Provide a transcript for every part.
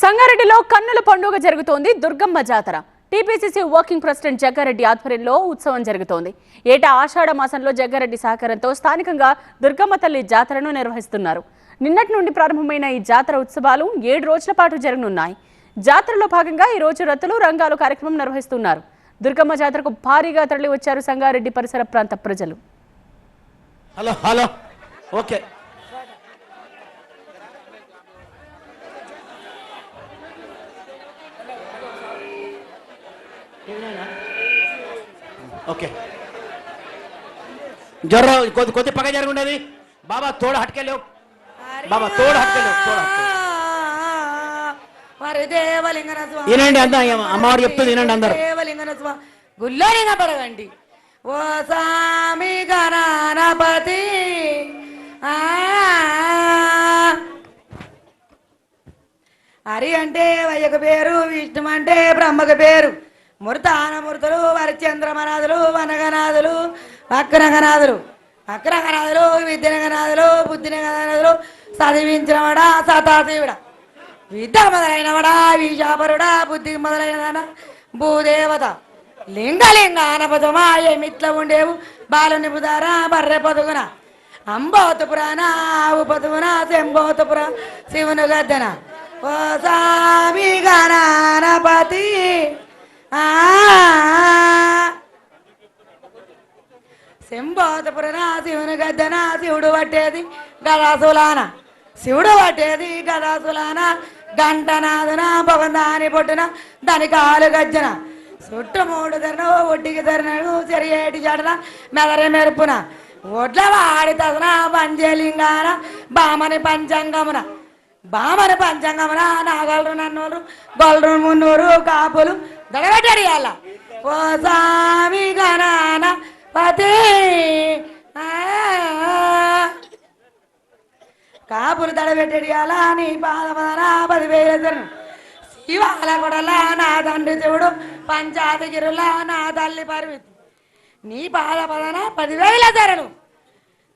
సంగారెడ్డిలో కన్నుల పండుగ జరుగుతోంది దుర్గమ్మ జాతర. టీపీసీసీ వర్కింగ్ ప్రెసిడెంట్ జగ్గారెడ్డి ఆధ్వర్యంలో ఉత్సవం జరుగుతోంది. ఏటా ఆషాఢ మాసంలో జగ్గారెడ్డి సహకారంతో స్థానికంగా దుర్గమ్మ తల్లి జాతరను నిర్వహిస్తున్నారు. నిన్నటి నుండి ప్రారంభమైన ఈ జాతర ఉత్సవాలు ఏడు రోజుల పాటు జరగనున్నాయి. జాతరలో భాగంగా ఈ రోజు రథులు రంగాలు కార్యక్రమం నిర్వహిస్తున్నారు. దుర్గమ్మ జాతరకు భారీగా తరలి వచ్చారు సంగారెడ్డి పరిసర ప్రాంత ప్రజలు. Hello hello. ఓకే. ఓకే. జ్వర కొద్ది కొద్ది పగ జరుగుండేది. బాబా తోడు హట్కెళ్ళావు బాబా తోడు హట్కెళ్ళావు వినండి అందా అమ్మవారు చెప్తుంది వినండి అందరు. గుల్లోనిగ పడగండి ఓ స్వామి గణపతి. హరి అంటే వయ్యకు పేరు విష్ణు అంటే బ్రహ్మకు పేరు. మృతాన వరిచంద్రమనాథులు వనగనాథులు అక్రగనాథులు అక్రగనాథులు విద్యనగనాథులు బుద్ధినగనాథులు చదివించినవాడా సతాదేవుడా. విద్య మొదలైనవాడా విషాపరుడా బుద్ధి మొదలైన భూదేవత. లింగలింగ అనపదమా ఏమిట్ల ఉండేవు బాలుని బుధారా బర్రె పదుగున. అంబోతపురాణ ఆవు పదుగున శంభోతు శివుని గద్దెన. ఓ సామి గణానపతి. శంభోతపురన శివుని గద్దెన శివుడు పట్టేది గదాసులాన. శివుడు పట్టేది గదాసులాన. గంటనాదున భవందాని పొట్టున దాని కాలు గజ్జన. చుట్టు మూడు ధరను ఒడ్డికి ధరను చెరియేటి జడన మెదరి మెరుపున. ఒడ్ల వాడి తదన పంచలింగాన బామని పంచాంగమున. బామని పంచాంగమున నాగలరు నన్నోరు గొల్లరు మున్నూరు కాపులు దడగట్టడియాల ఓ స్వామి గణాన పతి. ఆ. కాపులు ఇవాళ నీ పాదమదన పదివేలు శివాల కొడలా నా తండ్రి చూడు పంచాతగిరులా నా తల్లి పరిమితి. నీ పాదపదన పదివేల ధరను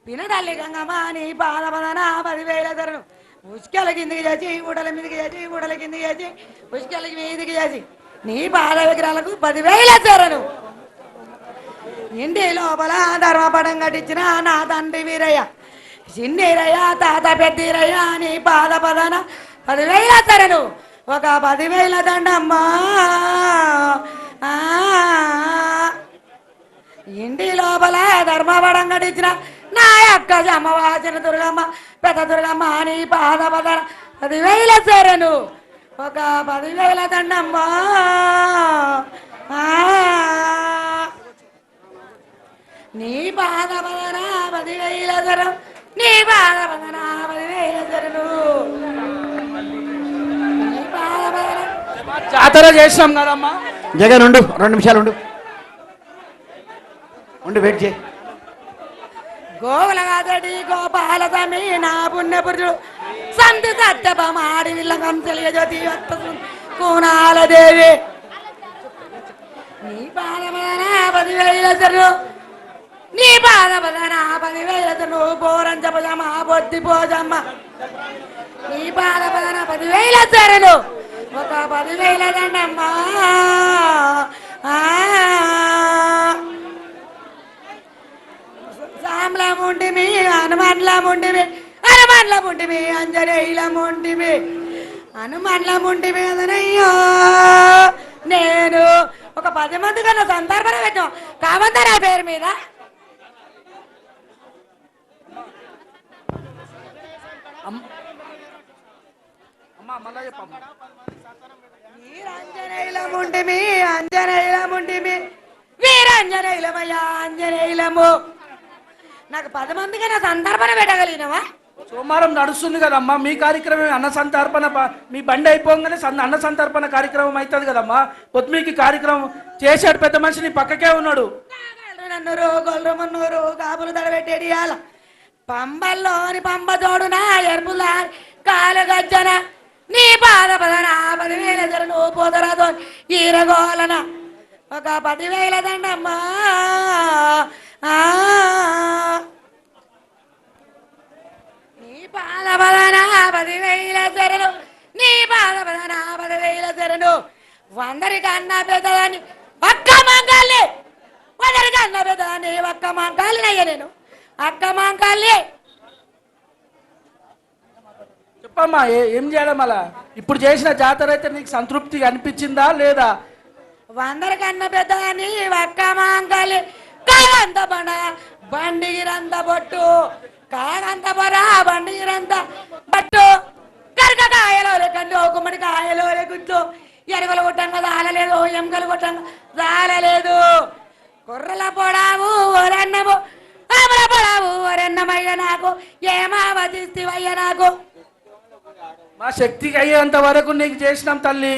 పినతల్లి గంగమ్మ నీ పాదపదన పదివేల ధరలు ఉసుకెల కిందికి చేసి ఉడల మీదకి చేసి ఉడల కిందికి చేసి ఉసుకెల మీదికి చేసి. నీ బాల విగ్రహాలకు పదివేల వచ్చారను ఇంటి లోపల ధర్మపడం కట్టించిన నా తండ్రి వీరయ్య. చిన్నీరయ్య తాత పెద్దీరయ్య నీ పాద పదన పదివేల ధరను ఒక పదివేల దండమ్మా. ఇంటి లోపల ధర్మపడం కట్టించిన నా యొక్క జమ్మవాసిన దుర్గమ్మ పెద్ద దుర్గమ్మ నీ పాద పదన పదివేల ధరను ఒక పదివేల దండమ్మా. ఆ. నీ బాధ పదన పదివేల ధరం నీ బాధ పదన పదివేల పదన జాతర చేసినాం కదమ్మా. జగన్ ఉండు రెండు నిమిషాలు ఉండు. ఉండు వెయిట్ చేయి. గోవుల కాదడి గోపాల తమి నా పుణ్యపురుడు సంతి సత్యపమాడి విల్లంగం తెలియజోతి కూనాల దేవి. నీ పాదపదన పదివేల ధరను నీ పాదపదన పదివేల ధరను పోరం చెప్పజమ్మ బొద్ది పోజమ్మ నీ పాదపదన పదివేల ధరను ఒక పదివేల దండమ్మా. ఆ. సామ్లముంటిమి హనుమాన్లముంటిమి హనుమాన్లముంటిమి అంజనేయులముంటిమి హనుమాన్లముంటిమి అదనయ్యో. నేను ఒక పది మంది కన్నా సందర్భం పెట్టాం. కామంతారా పేరు మీద? వీరాంజనేయులముంటిమి అంజనేయులముంటిమి వీరాంజనేయులమయ్యా అంజనేయులము. నాకు పది మంది కన్నా సందర్భం పెట్టగలిగినవా? సోమవారం నడుస్తుంది కదమ్మా. మీ కార్యక్రమం అన్న సంతర్పణ మీ బండి అయిపోగానే అన్న సంతర్పణ కార్యక్రమం అవుతుంది కదమ్మా. పొద్దుమీకి కార్యక్రమం చేసాడు పెద్ద మనిషి నీ పక్కకే ఉన్నాడు. నన్నూరు కాపులు తడబెట్టేది పంబల్లోని పంబ తోడున ఎరుపుల కాలు గజ్జన నీ పాద పదన పదివేల ధరను పోతరాదో ఈరగోలన. ఒక పదివేల దండమ్మా. నీ పాద పదన పదివేల ధరను నీ పాద పదన తెరను వందరికి అన్న పెద్దదాన్ని ఒక్క మంకాలి వందరికి అన్న పెద్దదాన్ని ఒక్క మంకాలిని అయ్యా నేను. అక్క మంకాలి చెప్పమ్మా ఏ- ఏం చేయడం అలా? ఇప్పుడు చేసిన జాతర అయితే నీకు సంతృప్తి అనిపించిందా లేదా? వందరికన్న పెద్దదాన్ని ఒక్క మంకాలి కాడంత బండ బండిగిరంత బొట్టు. కాడంత బరా బండిగిరంత బట్టు. కరక కండు గుమ్మడి కాయలో గుడ్లు ఎరువులు కొట్టంగా రాలలేదు ఎముకలు కొట్టంగా రాలలేదు. కుర్రల పొడావు ఓరన్నము. ఆమల పొడావు ఓరన్నమయ్య నాకు. ఏమావతిస్తివయ్య నాకు. మా శక్తికి అయ్యేంత వరకు నీకు చేసినాం తల్లి.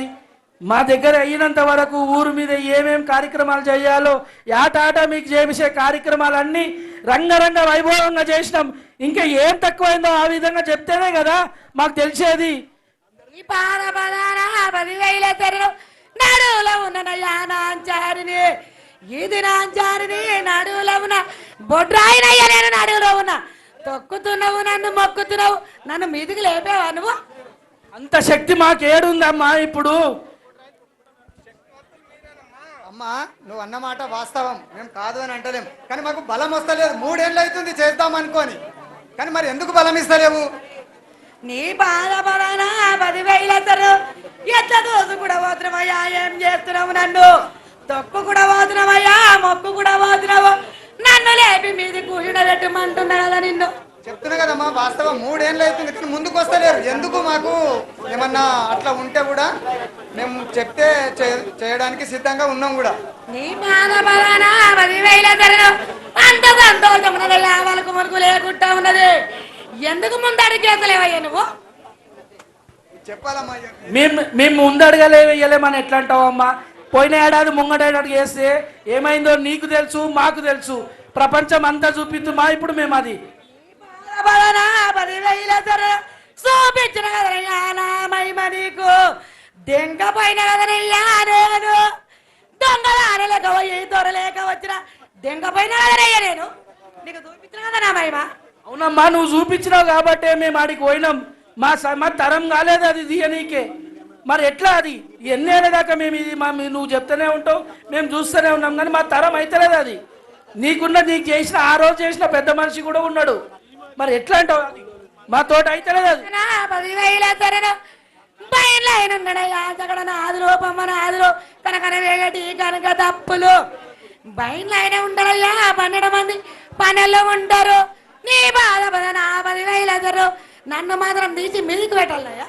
మా దగ్గర అయినంత వరకు ఊరు మీద ఏమేం కార్యక్రమాలు చేయాలో యాటాట మీకు చేసే కార్యక్రమాలన్నీ రంగరంగ వైభవంగా చేసినాం. ఇంకా ఏం తక్కువైందో ఆ విధంగా చెప్తేనే కదా మాకు తెలిసేది. నడువులో నాంచారిని ఇది నాంచారిని నడువులో ఉన్న బొడ్రాయినయ్యా నేను నడువులో ఉన్నా. తొక్కుతున్నావు నన్ను మొక్కుతున్నావు నన్ను మీదికి లేపేవా నువ్వు? అంత శక్తి మాకేడుందమ్మా ఇప్పుడు. అమ్మా నువ్వు అన్నమాట వాస్తవం. మేము కాదు అని అంటలేం. కానీ మాకు బలం వస్తలేదు. మూడేళ్ళు అవుతుంది చేద్దాం అనుకోని. కానీ మరి ఎందుకు బలం ఇస్తలేవు? నీ బాధ పదివేలు పదివేల ఎట్లా దోసు కూడా పోతున్నావయ్యా? ఏం చేస్తున్నావు నన్ను? తొక్కు కూడా పోతున్నావయ్యా? మొక్కు కూడా పోతున్నావు? నన్ను లేపి మీది కూర్చుండ పెట్టమంటున్నా కదా నిన్ను. చెప్తున్నా కదమ్మా వాస్తవం మూడేళ్ళు అవుతుంది కానీ ముందుకు వస్తలేరు. ఎందుకు మాకు ఏమన్నా అట్లా ఉంటే కూడా మేము చెప్తే చే- చేయడానికి సిద్ధంగా ఉన్నాం కూడా. లేకుండా ఉన్నది. ఎందుకు ముందడి చేతలేవయ్యా నువ్వు? చెప్పాలమ్మా. మేము మేము ముందడగలే వేయలేమని ఎట్లా అంటావమ్మా పోయిన ఏడాది ముంగడేడాది చేస్తే ఏమైందో నీకు తెలుసు మాకు తెలుసు. ప్రపంచం అంతా చూపిద్దు మా ఇప్పుడు మేము అది చూపించిన కదనయ్యా నా మహిమ నీకు దెంగ పైన కదనయ్యా నేను. దొంగల పోయి దొరలేక వచ్చిన. దెంగ పైన కదనయ్యా నేను. నీకు చూపించిన కదా నా మహిమ? అవునమ్మా నువ్వు చూపించినావు కాబట్టే మేము ఆడికి పోయినాం. మా స- మా తరం కాలేదు అది తీయనీకే మరి ఎట్లా అది? ఎన్నేళ్ళ దాకా మేము ఇది మా నువ్వు చెప్తూనే ఉంటావు మేము చూస్తూనే ఉన్నాం కానీ మా తరం అయితలేదు అది. నీకున్న నీకు చేసిన ఆ రోజు చేసిన పెద్ద మనిషి కూడా ఉన్నాడు. మరి ఎట్లా అంటావు అది మా తోట అయితలేదు అది. నా పదివేల ధరను బయలునయ్యా అక్కడ నాదులు బొమ్మ నాదులు కనకన వేగటి కనుక తప్పులు. బయలుైన ఉండరయ్యా పన్నెండు మంది పనుల్లో ఉంటారు నీ బాధ పద నా పదివేల ధర నన్ను మాత్రం తీసి మీదికి పెట్టాలయ్యా.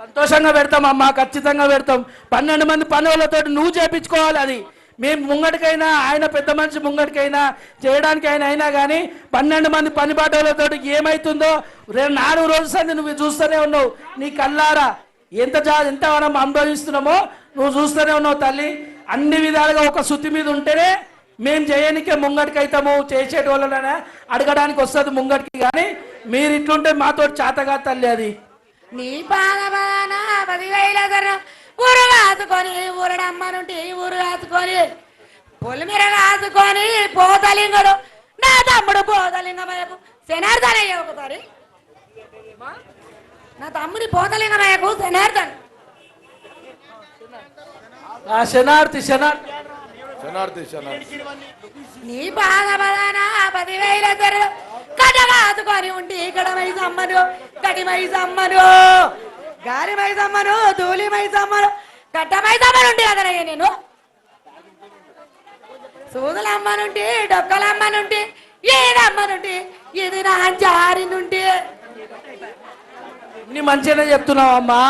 సంతోషంగా పెడతాం అమ్మా ఖచ్చితంగా పెడతాం. పన్నెండు మంది పనులతో నువ్వు చేపించుకోవాలి అది. మేము ముంగటికైనా ఆయన పెద్ద మనిషి ముంగటికైనా చేయడానికి ఆయన అయినా కానీ పన్నెండు మంది పని బాటలతో ఏమైతుందో రేపు నాలుగు రోజుల సంది నువ్వు చూస్తూనే ఉన్నావు. నీ కల్లారా ఎంత జా ఎంత మనం అనుభవిస్తున్నామో నువ్వు చూస్తూనే ఉన్నావు తల్లి. అన్ని విధాలుగా ఒక శుతి మీద ఉంటేనే మేము చేయనికే ముంగటికి అవుతాము చేసేటోళ్ళనే అడగడానికి వస్తుంది ముంగటికి కానీ మీరు ఇట్లుంటే మాతో చేతగా తల్లి అది. నీ బాధ పదివేల ధర ఊరు కాచుకొని ఊరడమ్మ నుండి ఊరు కాచుకొని పొలిమీర కాచుకొని పోతలింగడు. నా తమ్ముడు పోతలింగమయ్యకు శనార్థనయ్య ఒకసారి. నా తమ్ముడి పోతలింగమయ్యకు శనార్థన్ ఆ శనార్థి శనార్థి శనార్థి శనార్థి నీ బాధ బాధన పదివేల ధర కట కాచుకొని ఉండి ఇక్కడ మైసమ్మను కటి మైసమ్మను గాలి మైసమ్మను ధూళి మైసమ్మను కట్ట మైసమ్మను ఉండి కదనయ్య నేను. సూదుల అమ్మ నుండి డొక్కల అమ్మ నుండి ఏదమ్మ నుండి ఇది నా జారి నుండి నీ మంచిగానే చెప్తున్నావు అమ్మా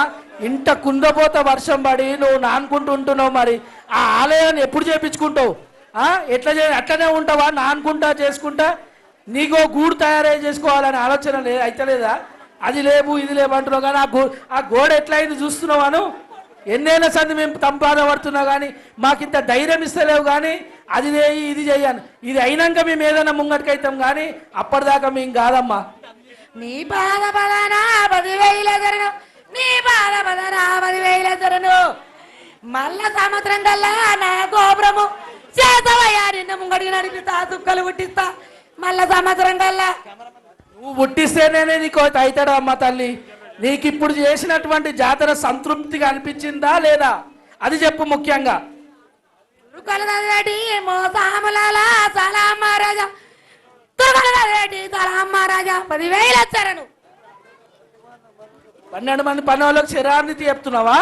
ఇంట కుందపోత వర్షం పడి నువ్వు నానుకుంటూ ఉంటున్నావు మరి. ఆ ఆలయాన్ని ఎప్పుడు చేపించుకుంటావు? ఆ? ఎట్లా చే అట్లనే ఉంటావా? నానుకుంటా చేసుకుంటా? నీకో గూడు తయారై చేసుకోవాలనే ఆలోచన లే అయితలేదా? అది లేవు ఇది లేవు అంటున్నావు కానీ ఆ గో ఆ గోడ ఎట్లయింది చూస్తున్నావాను ఎన్నేళ్ళ సంది మేము తంపాద పడుతున్నావు కానీ మాకింత ధైర్యం ఇస్తలేవు కానీ అది చేయి ఇది చేయను ఇది అయినాక మేము ఏదైనా ముంగటికి అవుతాం కానీ అప్పటిదాకా మేము కాదమ్మా. నీ బాధ పదనా పదివేల ధరను నీ బాధ పదివేల ధరను మల్ల సంవత్సరం కల్లా నా గోపురము చేతవయ్యా నిన్న ముంగడికి నడిపిస్తా దుక్కలు పుట్టిస్తా మల్ల సంవత్సరం కల్లా నువ్వు పుట్టిస్తేనే నీకు అవుతాడా అమ్మ తల్లి. నీకు ఇప్పుడు చేసినటువంటి జాతర సంతృప్తిగా అనిపించిందా లేదా? అది చెప్పు ముఖ్యంగా. పదివేలు వచ్చారను పన్నెండు మంది పని వాళ్ళకి శరాన్ని చెప్తున్నావా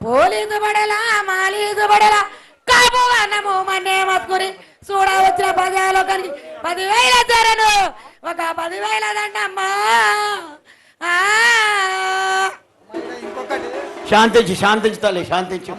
పోలీసు బడలా మాలీసు బడలా కాపు అన్నము మన్నే మత్తుకుని చూడ వచ్చిన ప్రజాలోకానికి పదివేలు వచ్చారను ఒక పదివేల దండమ్మా. ఆ. ఇంకొకటి. శాంతించు శాంతించు తల్లి శాంతించు.